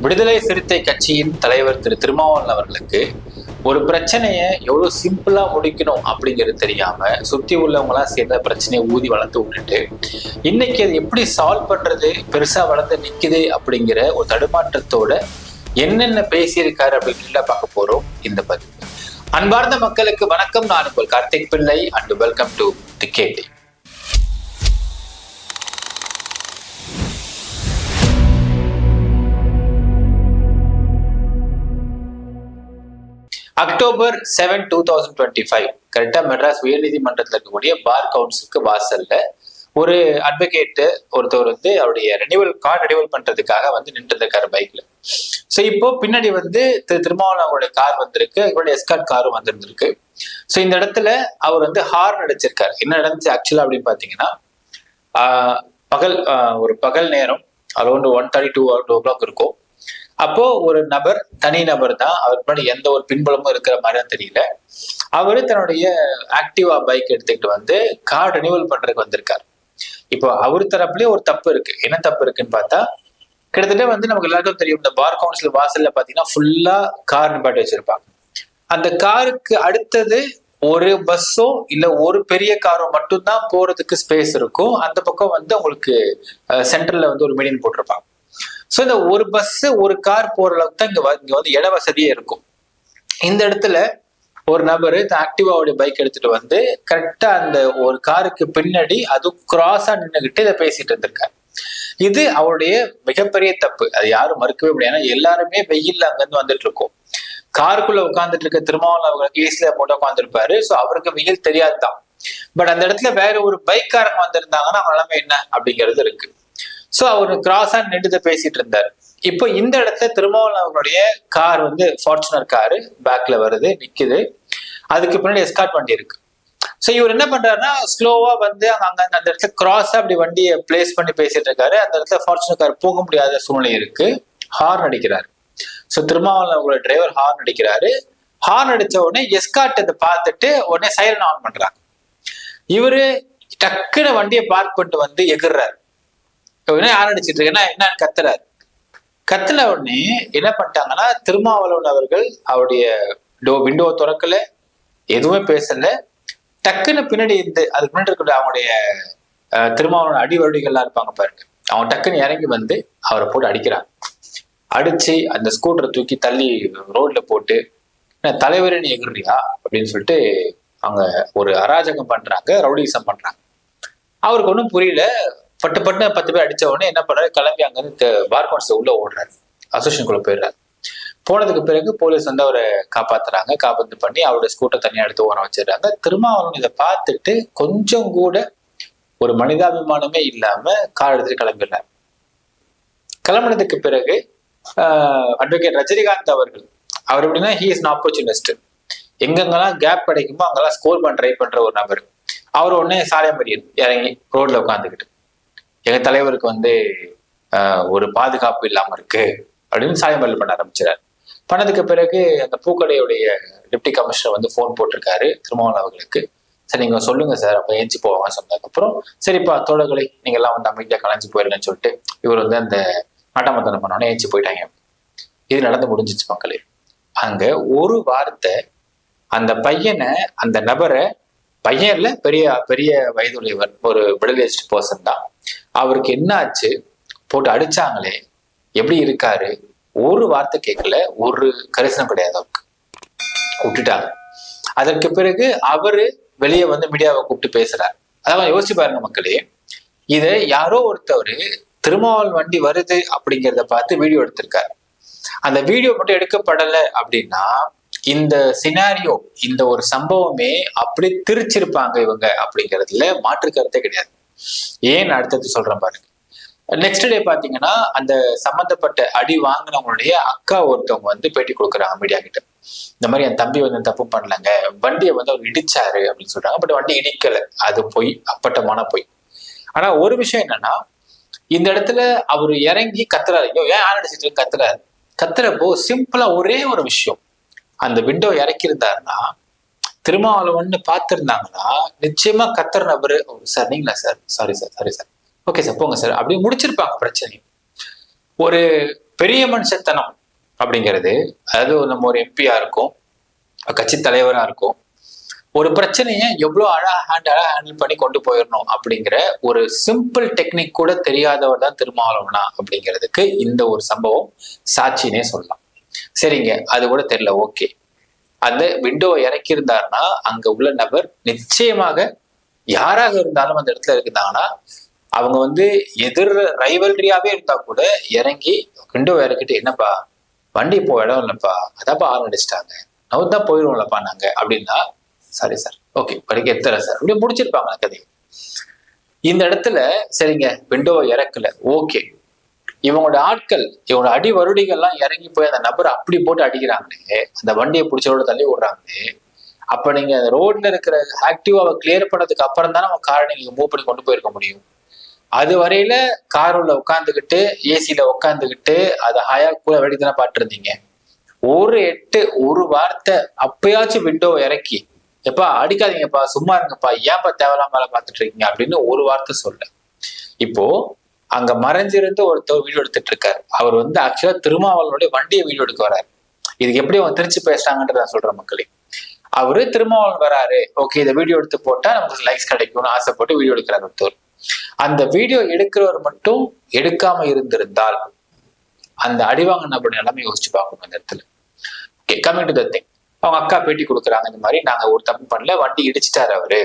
விடுதலை சிறுத்தை கட்சியின் தலைவர் திரு திருமாவளவன் அவர்களுக்கு ஒரு பிரச்சனையை எவ்வளவு சிம்பிளா முடிக்கணும் அப்படிங்கிறது தெரியாம சுத்தி உள்ளவங்களாம் சேர்ந்த பிரச்சனையை ஊதி வளர்த்து விட்டுட்டு இன்னைக்கு அது எப்படி சால்வ் பண்றது பெருசா வளர்ந்து நிக்குது அப்படிங்கிற ஒரு தடுமாற்றத்தோட என்னென்ன பேசியிருக்காரு அப்படின்னு பார்க்க போறோம் இந்த பதிவு. அன்பார்ந்த மக்களுக்கு வணக்கம். நான் உங்கள் Karthik Pillai. And welcome to the KD October seven two thousand twenty five கரெக்டாக மெட்ராஸ் உயர்நீதிமன்றத்தில் இருக்கக்கூடிய பார் கவுன்சிலுக்கு வாசல்ல ஒரு அட்வொகேட்டு ஒருத்தவர் வந்து அவருடைய ரெனியூவல் கார்டு ரெனியூவல் பண்றதுக்காக வந்து நின்று இருக்காரு பைக்ல ஸோ இப்போ பின்னாடி வந்து திரு திருமாவளவனுடைய கார் வந்திருக்கு இவருடைய எஸ்கார்ட் காரும் வந்திருந்திருக்கு. ஸோ இந்த இடத்துல அவர் வந்து ஹார்ன் அடிச்சிருக்காரு. என்ன நடந்துச்சு ஆக்சுவலா அப்படின்னு பாத்தீங்கன்னா பகல் ஒரு பகல் நேரம் around one thirty two two o'clock இருக்கும். அப்போ ஒரு நபர் தனி நபர் தான். அவர் முன்னாடி எந்த ஒரு பின்பலமும் இருக்கிற மாதிரி தெரியல. அவரு தன்னுடைய ஆக்டிவா பைக் எடுத்துக்கிட்டு வந்து கார் ரினியூவல் பண்றதுக்கு வந்திருக்காரு. இப்போ அவர் தரப்புலயே ஒரு தப்பு இருக்கு. என்ன தப்பு இருக்குன்னு பார்த்தா கிட்டத்தட்ட வந்து நமக்கு எல்லாருக்கும் தெரியும் இந்த பார் கவுன்சில் வாசல்ல பாத்தீங்கன்னா ஃபுல்லா கார் நிப்பாட்டி வச்சிருப்பாங்க. அந்த காருக்கு அடுத்தது ஒரு பஸ்ஸோ இல்ல ஒரு பெரிய காரோ மட்டும்தான் போறதுக்கு ஸ்பேஸ் இருக்கும். அந்த பக்கம் வந்து உங்களுக்கு சென்டர்ல வந்து ஒரு மீடியன் போட்டிருப்பாங்க. ஸோ இந்த ஒரு பஸ் ஒரு கார் போற அளவுக்கு தான் இங்க இங்க வந்து இட வசதியே இருக்கும். இந்த இடத்துல ஒரு நபர் ஆக்டிவாவுடைய பைக் எடுத்துட்டு வந்து கரெக்டா அந்த ஒரு காருக்கு பின்னாடி அதுவும் கிராஸா நின்றுகிட்டு இதை பேசிட்டு இருந்திருக்காரு. இது அவருடைய மிகப்பெரிய தப்பு. அது யாரும் மறுக்கவே முடியாது. ஏன்னா எல்லாருமே வெயில்ல அங்கிருந்து வந்துட்டு இருக்கோம். காருக்குள்ள உட்காந்துட்டு இருக்க திருமாவளவன் அவங்களுக்கு ஏசில போட்டு உட்காந்துருப்பாரு ஸோ அவருக்கு வெயில் தெரியாது தான் பட் அந்த இடத்துல வேற ஒரு பைக்காரங்க வந்திருந்தாங்கன்னா அவங்க நிலைமை என்ன அப்படிங்கிறது இருக்கு. ஸோ அவர் கிராஸா நின்றுட்டு பேசிட்டு இருந்தார். இப்போ இந்த இடத்துல திருமாவளவன் அவர்களுடைய கார் வந்து ஃபார்ச்சுனர் காரு பேக்ல வருது நிக்குது. அதுக்கு பின்னாடி எஸ்கார்ட் வண்டி இருக்கு. ஸோ இவர் என்ன பண்றாருன்னா ஸ்லோவா வந்து அங்க அந்த இடத்துல கிராஸ் அப்படி வண்டியை பிளேஸ் பண்ணி பேசிட்டு இருக்காரு. அந்த இடத்துல ஃபார்ச்சுனர் கார் போக முடியாத சூழ்நிலை இருக்கு. ஹார்ன் அடிக்கிறாரு. ஸோ திருமாவளவன் அவங்களோட டிரைவர் ஹார்ன் அடிக்கிறாரு. ஹார்ன் அடிச்ச உடனே எஸ்கார்ட் இதை பார்த்துட்டு உடனே சைரன் ஆன் பண்றாங்க. இவரு டக்குன்னு வண்டியை பார்க் பண்ணிட்டு வந்து எகிர்றாரு. என்ன யார் அடிச்சிட்டு இருக்கேன்னா என்னன்னு கத்துறாரு. கத்துன உடனே என்ன பண்ணிட்டாங்கன்னா திருமாவளவன் அவர்கள் அவருடைய டோ விண்டோ திறக்கல எதுவுமே பேசல. டக்குன்னு பின்னாடி இந்த அதுக்கு முன்னாடி இருக்கக்கூடிய அவங்களுடைய திருமாவளவன் அடி வருடிகள்லாம் இருப்பாங்க பாருங்க. அவன் டக்குன்னு இறங்கி வந்து அவரை போட்டு அடிக்கிறான் அடிச்சு அந்த ஸ்கூட்டரை தூக்கி தள்ளி ரோட்ல போட்டு "என்ன தலைவரே நீ எகுறியா அப்படின்னு சொல்லிட்டு அவங்க ஒரு அராஜகம் பண்றாங்க ரவுடிசம் பண்றாங்க. அவருக்கு ஒன்றும் புரியல. பட்டு பட்டு பத்து பேர் அடிச்ச உடனே என்ன பண்றாரு? கிளம்பி அங்கிருந்து பார்கோன்ஸ் உள்ள ஓடுறாரு. அசோசியேஷனுக்குள்ள போயிடுறாரு. போனதுக்கு பிறகு போலீஸ் வந்து அவரை காப்பாத்துறாங்க. காப்பாத்து பண்ணி அவருடைய ஸ்கூட்டர் தனியாக எடுத்து ஓரம் வச்சிடுறாங்க. திருமாவளவன் இதை பார்த்துட்டு கொஞ்சம் கூட ஒரு மனிதாபிமானமே இல்லாம கார் எடுத்துட்டு கிளம்பிடுறாரு. கிளம்பினதுக்கு பிறகு அட்வொகேட் ரஜினிகாந்த் அவர்கள் அவர் எப்படின்னா ஹி இஸ் ஆப்பர்ச்சுனிஸ்ட் எங்கெங்கெல்லாம் கேப் கிடைக்குமோ அங்கெல்லாம் ஸ்கோர் பண்ண ட்ரை பண்ற ஒரு நபர். அவர் உடனே சாலைமறியல் இறங்கி ரோட்ல உட்காந்துக்கிட்டு எங்க தலைவருக்கு வந்து ஒரு பாதுகாப்பு இல்லாம இருக்கு அப்படின்னு சாயம்பல் பண்ண ஆரம்பிச்சிடாரு பண்ணதுக்கு பிறகு அந்த பூக்கடையுடைய டிப்டி கமிஷனர் வந்து ஃபோன் போட்டிருக்காரு திருமாவளவன் அவர்களுக்கு. சரி நீங்க சொல்லுங்க சார் அப்ப ஏஞ்சி போவாங்க சொன்னதுக்கப்புறம் சரிப்பா தோழர்களை நீங்க எல்லாம் வந்து அமைதியா கலைஞ்சு போயிருங்கன்னு சொல்லிட்டு இவர் வந்து அந்த நாட்டாமத்தனம் பண்ணோன்னே ஏஞ்சி போயிட்டாங்க. இது நடந்து முடிஞ்சிச்சு மக்களே. அங்க ஒரு வார்த்தை அந்த பையனை அந்த நபரை பையன் இல்லை பெரிய பெரிய வயதுடையவர் ஒரு மிடில் ஏஜ் பர்சன் தான். அவருக்கு என்ன ஆச்சு? போட்டு அடிச்சாங்களே எப்படி இருக்காரு? ஒரு வார்த்தை கேட்கல ஒரு கரிசனம் கிடையாது அவருக்கு. விட்டுட்டாங்க அதற்கு பிறகு அவரு வெளியே வந்து மீடியாவை கூப்பிட்டு பேசுறாரு. அதான் யோசிச்சு பாருங்க மக்களே. இதை யாரோ ஒருத்தவர் திருமாவளவன் வண்டி வருது அப்படிங்கிறத பார்த்து வீடியோ எடுத்திருக்காரு. அந்த வீடியோ மட்டும் எடுக்கப்படலை அப்படின்னா இந்த சினாரியோ இந்த ஒரு சம்பவமே அப்படி திரிச்சிருப்பாங்க இவங்க அப்படிங்கிறதுல மாற்று கருத்தே கிடையாது. ஏன் அடுத்தது சொல்றேன் பாருங்க. நெக்ஸ்ட் டே பாத்தீங்கன்னா அந்த சம்பந்தப்பட்ட அடி வாங்கினவங்களுடைய அக்கா ஒருத்தவங்க வந்து பேட்டி கொடுக்குறாங்க மீடியா கிட்ட. இந்த மாதிரி என் தம்பி வந்து தப்பு பண்ணலங்க. வண்டியை வந்து அவர் இடிச்சாரு அப்படின்னு சொல்றாங்க. பட் வண்டி இடிக்கல. அது பொய் அப்பட்டமான பொய். ஆனா ஒரு விஷயம் என்னன்னா இந்த இடத்துல அவர் இறங்கி கத்துறாரு. ஐயோ ஏன் ஆரடிச்சிட்டு கத்துறாரு? கத்துறப்போ சிம்பிளா ஒரே ஒரு விஷயம். அந்த விண்டோ இறக்கியிருந்தாருன்னா திருமாவளவன் பார்த்துருந்தாங்கன்னா நிச்சயமா கத்துற நபர் சார் நீங்களா sir sorry sir sorry sir okay sir போங்க சார் அப்படி முடிச்சிருப்பாங்க பிரச்சனை ஒரு பெரிய மனுஷத்தனம் அப்படிங்கிறது அதாவது நம்ம ஒரு எம்பியா இருக்கும் கட்சி தலைவரா இருக்கும் ஒரு பிரச்சனையை எவ்வளோ அழகா ஹேண்ட் அழகா ஹேண்டில் பண்ணி கொண்டு போயிடணும் அப்படிங்கிற ஒரு சிம்பிள் டெக்னிக் கூட தெரியாதவர் தான் திருமாவளவனா அப்படிங்கிறதுக்கு இந்த ஒரு சம்பவம் சாட்சினே சொல்லலாம். சரிங்க அது கூட தெரியல ஓகே அந்த விண்டோவை இறக்கியிருந்தாருன்னா அங்க உள்ள நபர் நிச்சயமாக யாராக இருந்தாலும் அந்த இடத்துல இருந்தாங்கன்னா அவங்க வந்து எதிர் ரைவல்ரியாவே இருந்தா கூட இறங்கி விண்டோ இறக்கிட்டு என்னப்பா வண்டி போ இடம் இல்லைப்பா அதாப்பா ஆள் அடிச்சிட்டாங்க. நம்ம தான் போயிடுவோம்லப்பா நாங்க அப்படின்னா சாரி சார் ஓகே படிக்க எத்தனை சார் அப்படியே முடிச்சிருப்பாங்க கதையை. இந்த இடத்துல சரிங்க விண்டோவை இறக்கல ஓகே இவங்களோட ஆட்கள் இவங்களோட அடி வருடிகள்லாம் இறங்கி போய் அந்த நபரை அப்படி போட்டு அடிக்கிறாங்களே அந்த வண்டியை பிடிச்சோட தள்ளி விடுறாங்களே அப்ப நீங்க அந்த ரோட்ல இருக்கிற ஆக்டிவாவை கிளியர் பண்ணதுக்கு அப்புறம் தானே அவங்க காரை நீங்க மூவ் பண்ணி கொண்டு போயிருக்க முடியும். அது வரையில காருள்ள உட்காந்துக்கிட்டு ஏசியில உட்காந்துக்கிட்டு அதை ஹாயா கூட வெடித்தானே பாட்டுருந்தீங்க ஒரு எட்டு ஒரு வார்த்தை அப்பயாச்சும் விண்டோவை இறக்கி எப்பா அடிக்காதீங்கப்பா சும்மா இருங்கப்பா ஏன்ப்பா தேவையில்லாம வேலை பார்த்துட்டு இருக்கீங்க அப்படின்னு ஒரு வார்த்தை சொல்ல. இப்போ அங்க மறைஞ்சிருந்து ஒருத்தர் வீடியோ எடுத்துட்டு இருக்காரு. அவர் வந்து ஆக்சுவலா திருமாவளவனுடைய வண்டியை வீடியோ எடுக்க வராரு. இதுக்கு எப்படி அவங்க திருச்சி பேசுறாங்கன்றத நான் சொல்றேன் மக்களே. அவரு திருமாவளவன் வராரு. ஓகே இந்த வீடியோ எடுத்து போட்டா நமக்கு லைக்ஸ் கிடைக்கும்னு ஆசைப்பட்டு வீடியோ எடுக்கிறார் ஒருத்தர். அந்த வீடியோ எடுக்கிறவர் மட்டும் எடுக்காம இருந்திருந்தால் அந்த அடிவாங்க நபருடைய நிலைமை யோசிச்சு பார்க்கணும் அந்த இடத்துல. கம்மிங் டு த திங் அவங்க அக்கா பேட்டி கொடுக்குறாங்க இந்த மாதிரி. நாங்க ஒரு தப்பு பண்ணல வண்டி இடிச்சிட்டாரு அவரு.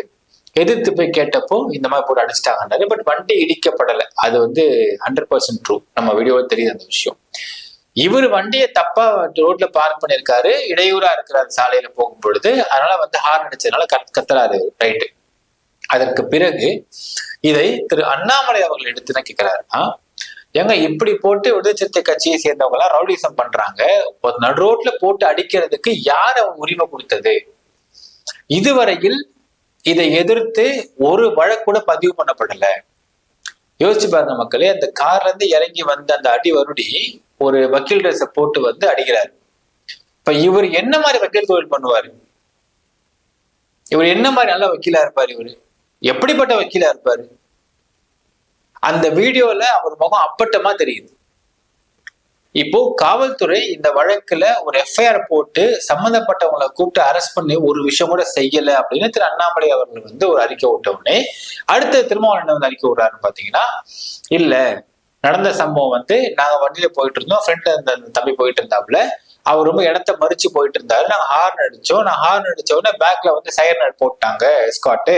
எதிர்த்து போய் கேட்டப்போ இந்த மாதிரி போட்டு அடிச்சிட்டாங்கன்றாரு பட் வண்டி இடிக்கப்படலை. அது வந்து ஹண்ட்ரட் பர்சன்ட் ட்ரூ நம்ம வீடியோவில் தெரியுது அந்த விஷயம். இவர் வண்டியை தப்பா ரோட்ல பார்க் பண்ணிருக்காரு இடையூறா இருக்கிறாரு சாலையில போகும் பொழுது அதனால வந்து ஹார்ன் அடிச்சதுனால கத் கத்துறாரு ரைட்டு. அதற்கு பிறகு இதை திரு அண்ணாமலை அவர்கள் எடுத்துதான் கேட்கிறாருன்னா ஏங்க இப்படி போட்டு விடுதலை சிறுத்தை கட்சியை சேர்ந்தவங்க எல்லாம் ரவுடிசம் பண்றாங்க. நடு ரோட்ல போட்டு அடிக்கிறதுக்கு யார் அவங்க உரிமை கொடுத்தது? இதுவரையில் இதை எதிர்த்து ஒரு வழக்கு கூட பதிவு பண்ணப்படல. யோசிச்சு பாருங்க மக்களே அந்த கார்ல இருந்து இறங்கி வந்த அந்த அடி வருடி ஒரு வக்கீல் ட்ரெஸ்ஸை போட்டு வந்து அடிக்கிறாரு. இப்ப இவர் என்ன மாதிரி வக்கீல் தொழில் பண்ணுவாரு? இவர் என்ன மாதிரி நல்ல வக்கீலா இருப்பாரு இவரு? எப்படிப்பட்ட வக்கீலா இருப்பாரு? அந்த வீடியோல அவர் முகம் அப்பட்டமா தெரியுது. இப்போ காவல்துறை இந்த வழக்குல ஒரு எஃப்ஐஆர் போட்டு சம்பந்தப்பட்டவங்களை கூப்பிட்டு அரெஸ்ட் பண்ணி ஒரு விஷயம் கூட செய்யல அப்படின்னு திரு அண்ணாமலை அவர்கள் வந்து ஒரு அறிக்கை விட்ட உடனே அடுத்த திருமாவளவன் என்ன வந்து அறிக்கை விடுறாருன்னு பாத்தீங்கன்னா இல்ல நடந்த சம்பவம் வந்து நாங்க வண்டியில போயிட்டு இருந்தோம் ஃப்ரெண்ட் அந்த தம்பி போயிட்டு இருந்தாப்புல அவர் ரொம்ப இடத்த மறிச்சு போயிட்டு இருந்தாரு நாங்க ஹார்ன் அடிச்சோம் நான் ஹார்ன் அடிச்ச உடனே பேக்ல வந்து சைரன் போட்டாங்க ஸ்காட்டு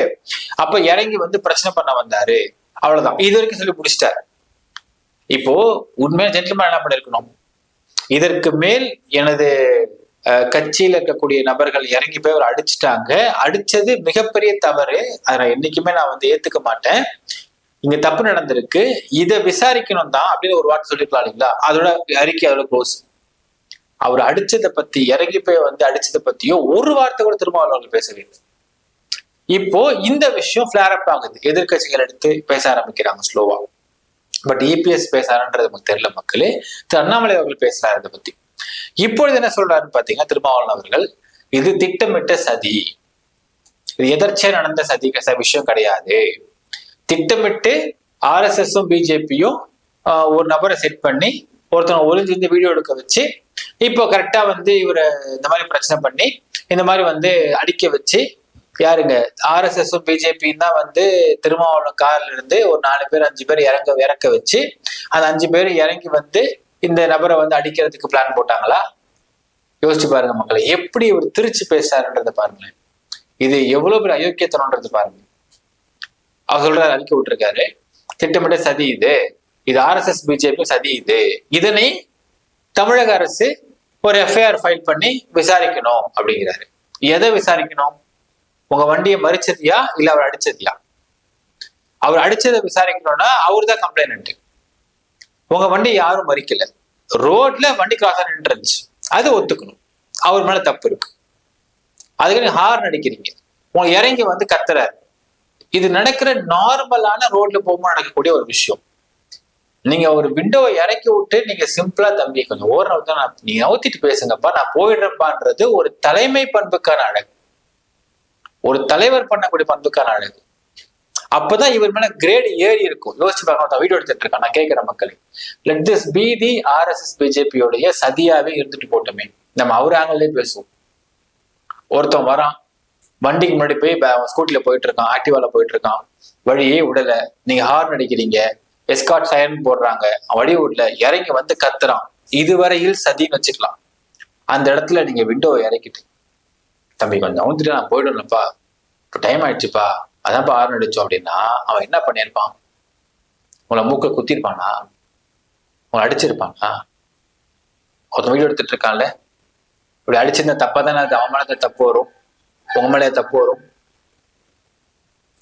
அப்ப இறங்கி வந்து பிரச்சனை பண்ண வந்தாரு அவ்வளவுதான். இது வரைக்கும் சொல்லி முடிச்சிட்டாரு. இப்போ உண்மையா ஜென்டில்மேன் என்ன பண்ணிருக்கணும் இதற்கு மேல் எனது கட்சியில் கட்சியில இருக்கக்கூடிய நபர்கள் இறங்கி போய் அவர் அடிச்சிட்டாங்க. அடிச்சது மிகப்பெரிய தவறு. அதை நான் என்னைக்குமே நான் வந்து ஏத்துக்க மாட்டேன். இங்க தப்பு நடந்திருக்கு. இதை விசாரிக்கணும் தான் அப்படின்னு ஒரு வார்த்தை சொல்லிருக்கலாம் இல்லைங்களா? அதோட அறிக்கை அதோட க்ளோஸ் அவர் அடிச்சதை பத்தி இறங்கி போய் வந்து அடிச்சதை பத்தியோ ஒரு வார்த்தை கூட திருமாவளவர்கள் பேசவே இல்லை. இப்போ இந்த விஷயம் ஃபிளார் அப் ஆகுது. எதிர்க்கட்சிகள் எடுத்து பேச ஆரம்பிக்கிறாங்க ஸ்லோவா பட் இபிஎஸ் பேசுறாருன்றது நமக்கு தெரியல மக்களே. திரு அண்ணாமலை அவர்கள் பேசுறாரு இதை பத்தி. இப்பொழுது என்ன சொல்றாருன்னு பாத்தீங்கன்னா திருமாவளவன் அவர்கள் இது திட்டமிட்ட சதி. இது எதர்ச்சியா நடந்த சதி விஷயம் கிடையாது. திட்டமிட்டு ஆர்எஸ்எஸும் பிஜேபியும் ஒரு நபரை செட் பண்ணி ஒருத்தவங்க ஒளிஞ்சிருந்து வீடியோ எடுக்க வச்சு இப்போ கரெக்டா வந்து இவரை இந்த மாதிரி பிரச்சனை பண்ணி இந்த மாதிரி வந்து அடிக்க வச்சு யாருங்க? ஆர்எஸ்எஸும் பிஜேபியும் தான் வந்து திருமாவளவன் கார்ல இருந்து ஒரு நாலு பேர் அஞ்சு பேர் இறங்க இறக்க வச்சு அந்த அஞ்சு பேர் இறங்கி வந்து இந்த நபரை வந்து அடிக்கிறதுக்கு பிளான் போட்டாங்களா? யோசிச்சு பாருங்க மக்களை எப்படி இவர் திருச்சி பேசுறாருன்றத பாருங்களேன். இது எவ்வளவு பேர் அயோக்கியத்தனம்ன்றது பாருங்க. அவர் சொல்ற அறிக்கை விட்டுருக்காரு. திட்டமிட்ட சதி இது. இது ஆர்எஸ்எஸ் பிஜேபி சதி இது. இதனை தமிழக அரசு ஒரு எஃப்ஐஆர் ஃபைல் பண்ணி விசாரிக்கணும் அப்படிங்கிறாரு. எதை விசாரிக்கணும்? உங்க வண்டியை மறிச்சதியா இல்ல அவர் அடிச்சதியா அவர் அடிச்சதை விசாரிக்கணும்னா அவர் தான் கம்ப்ளைண்ட் உங்க வண்டி யாரும் மறிக்கல. ரோட்ல வண்டி கிராஸ் நின்றுச்சு அது ஒத்துக்கணும். அவர் மேல தப்பு இருக்கு. அதுக்கு நீங்க ஹார்ன் அடிக்கிறீங்க. உங்க இறங்கி வந்து கத்துறாரு. இது நடக்கிற நார்மலான ரோட்ல போகும்போது நடக்கக்கூடிய ஒரு விஷயம். நீங்க ஒரு விண்டோவை இறக்கி விட்டு நீங்க சிம்பிளா தம்பி கொஞ்சம் ஓடுற நான் நீ அவுத்திட்டு பேசுங்கப்பா. நான் போயிடுறப்பான்றது ஒரு தலைமை பண்புக்கான அழகு ஒரு தலைவர் பண்ணக்கூடிய பண்புக்கான அழகு அப்பதான் இவர் மேல கிரேட் ஏறி இருக்கும். யோசிச்சு பார்க்கணும் வீடியோ எடுத்துட்டு இருக்கான் நான் கேட்கிற மக்களை. Let this be the RSS பிஜேபியோடைய சதியாவே இருந்துட்டு போட்டோமே. நம்ம அவர் ஆங்கிலே பேசுவோம். ஒருத்தன் வரான் வண்டிக்கு முன்னாடி போய் ஸ்கூட்டில போயிட்டு இருக்கான் ஆக்டிவால போயிட்டு இருக்கான். வழியே விடல நீங்க ஹார்ன் அடிக்கிறீங்க எஸ்காட் சயன் போடுறாங்க வழி விடல இறங்கி வந்து கத்துறான். இதுவரையில் சதின்னு வச்சுக்கலாம். அந்த இடத்துல நீங்க விண்டோவை இறக்கிட்டு தம்பி கொஞ்சம் அவுந்துட்டு நான் போயிடணும்ப்பா இப்போ டைம் ஆயிடுச்சுப்பா. அதான்ப்பா ஆறு அடிச்சோம் அப்படின்னா அவன் என்ன பண்ணியிருப்பான்? உங்களை மூக்க குத்திருப்பானா உங்களை அடிச்சிருப்பானா? ஒருத்தன் வீடியோ எடுத்துட்டு இருக்கான்ல. இப்படி அடிச்சிருந்தா தப்பா தானே அது? அவன் மேலே தப்பு வரும். உங்க மேலே தப்பு வரும்.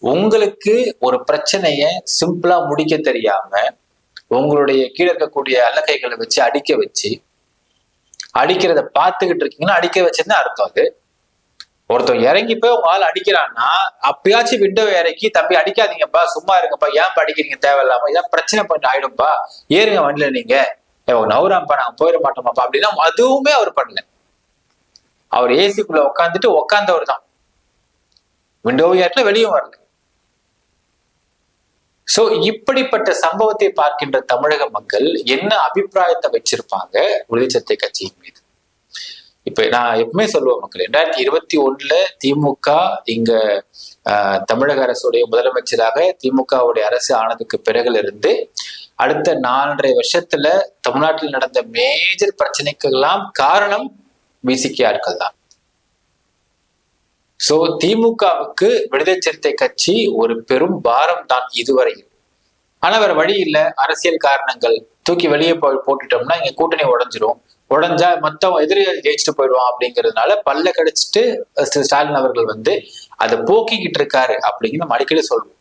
உங்களுக்கு ஒரு பிரச்சனைய சிம்பிளா முடிக்க தெரியாம உங்களுடைய கீழே இருக்கக்கூடிய அல்லக்கைகளை வச்சு அடிக்க வச்சு அடிக்கிறத பார்த்துக்கிட்டு இருக்கீங்கன்னா அடிக்க வச்சுன்னு அர்த்தம் அது. ஒருத்தன் இறங்கி போய் உங்க ஆள் அடிக்கிறான்னா அப்பயாச்சும் விண்டோ இறக்கி தம்பி அடிக்காதீங்கப்பா சும்மா இருங்கப்பா ஏன் அடிக்கிறீங்க தேவையில்லாம? இதான் பிரச்சனை பண்ணி ஆயிடும்பா. ஏறுங்க வண்டியில நீங்க. நவுராம்ப்பா நாங்க போயிட மாட்டோமாப்பா அப்படின்னா அதுவுமே அவர் பண்ணல. அவர் ஏசிக்குள்ள உட்காந்துட்டு உட்காந்தவர் தான். விண்டோ ஏற்றல வெளியும் வரல. சோ இப்படிப்பட்ட சம்பவத்தை பார்க்கின்ற தமிழக மக்கள் என்ன அபிப்பிராயத்தை வச்சிருப்பாங்க உறுதிச்சத்தை கட்சியின் மீது? இப்ப நான் எப்பவுமே சொல்லுவேன் மக்கள் ரெண்டாயிரத்தி இருபத்தி ஒண்ணுல திமுக இங்க தமிழக அரசுடைய முதலமைச்சராக திமுகவுடைய அரசு ஆனதுக்கு பிறகுல இருந்து அடுத்த நாலரை வருஷத்துல தமிழ்நாட்டில் நடந்த மேஜர் பிரச்சனைக்கெல்லாம் காரணம் விசிகே ஆட்கள் தான். சோ திமுகவுக்கு விடுதலை சிறுத்தை கட்சி ஒரு பெரும் பாரம் தான் இதுவரையில். ஆனா வேற வழி இல்லை. அரசியல் காரணங்கள். தூக்கி வெளியே போய் போட்டுட்டோம்னா இங்க கூட்டணி உடஞ்சிரும். உடஞ்சா மொத்தம் எதிரிகள் ஜெயிச்சுட்டு போயிடுவான் அப்படிங்கிறதுனால பல்ல கடிச்சிட்டு ஸ்டாலின் அவர்கள் வந்து அதை போக்கிக்கிட்டு இருக்காரு அப்படிங்கிற நம்ம அடிக்கடி சொல்லுவோம்.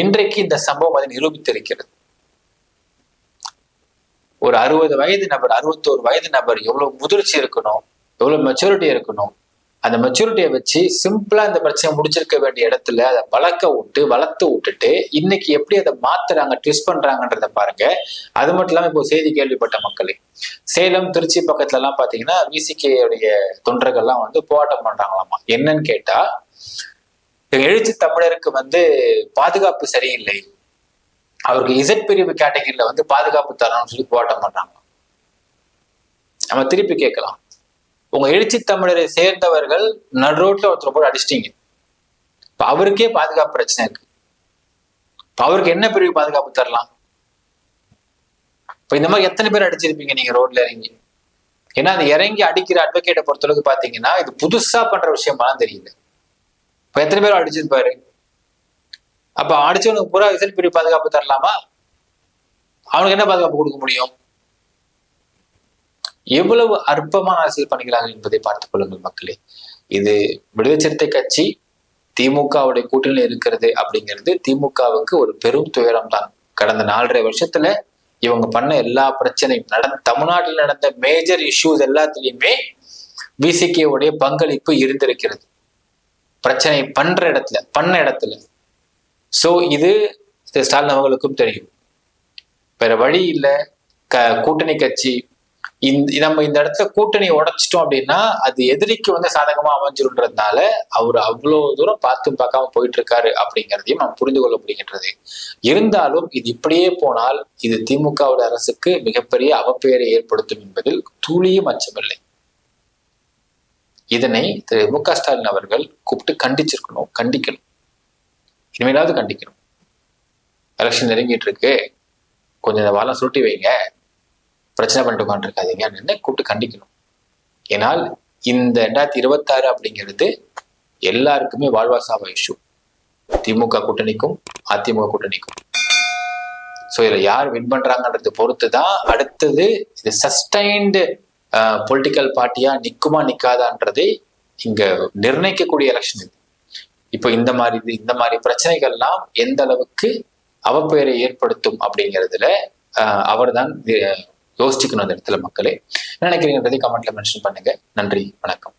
இன்றைக்கு இந்த சம்பவம் அதை நிரூபித்திருக்கிறது. ஒரு அறுபது வயது நபர் அறுபத்தோரு வயது நபர் எவ்வளவு முதிர்ச்சி இருக்கணும் எவ்வளவு மெச்சூரிட்டி இருக்கணும் அந்த மெச்சூரிட்டியை வச்சு சிம்பிளா இந்த பிரச்சனை முடிச்சிருக்க வேண்டிய இடத்துல அதை வளர்க்க விட்டு வளர்த்து விட்டுட்டு இன்னைக்கு எப்படி அதை மாத்துறாங்க ட்விஸ்ட் பண்றாங்கன்றத பாருங்க. அது மட்டும் இல்லாம இப்போ செய்தி கேள்விப்பட்ட மக்களே சேலம் திருச்சி பக்கத்துல எல்லாம் பாத்தீங்கன்னா விசிகேடைய தொண்டர்கள்லாம் வந்து போராட்டம் பண்றாங்களாமா? என்னன்னு கேட்டா எழுச்சி தமிழருக்கு வந்து பாதுகாப்பு சரியில்லை. அவருக்கு இசட் பிரிவு கேட்டகரியில வந்து பாதுகாப்பு தரணும்னு சொல்லி போராட்டம் பண்றாங்க நம்ம திருப்பி கேட்கலாம். உங்க எழுச்சி தமிழரை சேர்ந்தவர்கள் நடுரோட்ல ஒருத்தர் போட்டு அடிச்சிட்டீங்க. இப்ப அவருக்கே பாதுகாப்பு பிரச்சனை இருக்கு. இப்ப அவருக்கு என்ன பிரிவு பாதுகாப்பு தரலாம்? இப்ப இந்த மாதிரி எத்தனை பேர் அடிச்சிருப்பீங்க நீங்க ரோட்ல இறங்கி? ஏன்னா அந்த இறங்கி அடிக்கிற அட்வொகேட்டை பொறுத்தளவுக்கு பாத்தீங்கன்னா இது புதுசா பண்ற விஷயமாலாம் தெரியல. இப்ப எத்தனை பேர் அடிச்சிருப்பாரு? அப்ப அடிச்சவனுக்கு பூரா விசல் பிரிவு பாதுகாப்பு தரலாமா? அவனுக்கு என்ன பாதுகாப்பு கொடுக்க முடியும்? எவ்வளவு அற்பமான அரசியல் பண்ணுகிறார்கள் என்பதை பார்த்துக் கொள்ளுங்கள் மக்களே. இது விடுதலை சிறுத்தை கட்சி திமுகவுடைய கூட்டணியில் இருக்கிறது அப்படிங்கிறது திமுகவுக்கு ஒரு பெரும் துயரம் தான் கடந்த நாலரை வருஷத்துல இவங்க பண்ண எல்லா பிரச்சனையும் நடந்த தமிழ்நாட்டில் நடந்த மேஜர் இஷ்யூஸ் எல்லாத்துலயுமே உடைய பங்களிப்பு இருந்திருக்கிறது. பிரச்சனை பண்ற இடத்துல பண்ண இடத்துல. சோ இது ஸ்டாலின் அவர்களுக்கும் தெரியும். வேற வழி இல்லை. க கூட்டணி கட்சி இந்த நம்ம இந்த இடத்துல கூட்டணி உடைச்சிட்டோம் அப்படின்னா அது எதிரிக்கு வந்து சாதகமா அமைஞ்சிருன்றதுனால அவர் அவ்வளவு தூரம் பார்த்தும் பார்க்காம போயிட்டு இருக்காரு அப்படிங்கிறதையும் நம்ம புரிந்து கொள்ள முடிகின்றது. இருந்தாலும் இது இப்படியே போனால் இது திமுகவோட அரசுக்கு மிகப்பெரிய அவப்பெயரை ஏற்படுத்தும் என்பதில் துளியும் அச்சமில்லை. இதனை திரு. மு. க. ஸ்டாலின் அவர்கள் கூப்பிட்டு கண்டிச்சிருக்கணும் கண்டிக்கணும். இனிமேலாவது கண்டிக்கணும். எலெக்ஷன் நெருங்கிட்டு இருக்கு. கொஞ்சம் இந்த வாரம் சுருட்டி வைங்க. பிரச்சனை பண்ணிட்டு உட்காந்துருக்காதீங்கன்னு கூப்பிட்டு கண்டிக்கணும். ஏன்னால் இந்த ரெண்டாயிரத்தி இருபத்தாறு அப்படிங்கிறது எல்லாருக்குமே வாழ்வாசாப இஷ்யூ திமுக கூட்டணிக்கும் அதிமுக கூட்டணிக்கும். ஸோ இதில் யார் வின் பண்றாங்கன்றது பொறுத்து தான் அடுத்தது இது சஸ்டைன்டு பொலிட்டிக்கல் பார்ட்டியா நிக்குமா நிற்காதான்றதை இங்க நிர்ணயிக்கக்கூடிய எலெக்ஷன் இது. இப்போ இந்த மாதிரி இது இந்த மாதிரி பிரச்சனைகள்லாம் எந்த அளவுக்கு அவப்பெயரை ஏற்படுத்தும் அப்படிங்கிறதுல அவர் தான் யோசிச்சுக்கணும் அந்த இடத்துல மக்களே. நினைக்கிறீங்கன்றதை கமெண்ட்ல மென்ஷன் பண்ணுங்க. நன்றி வணக்கம்.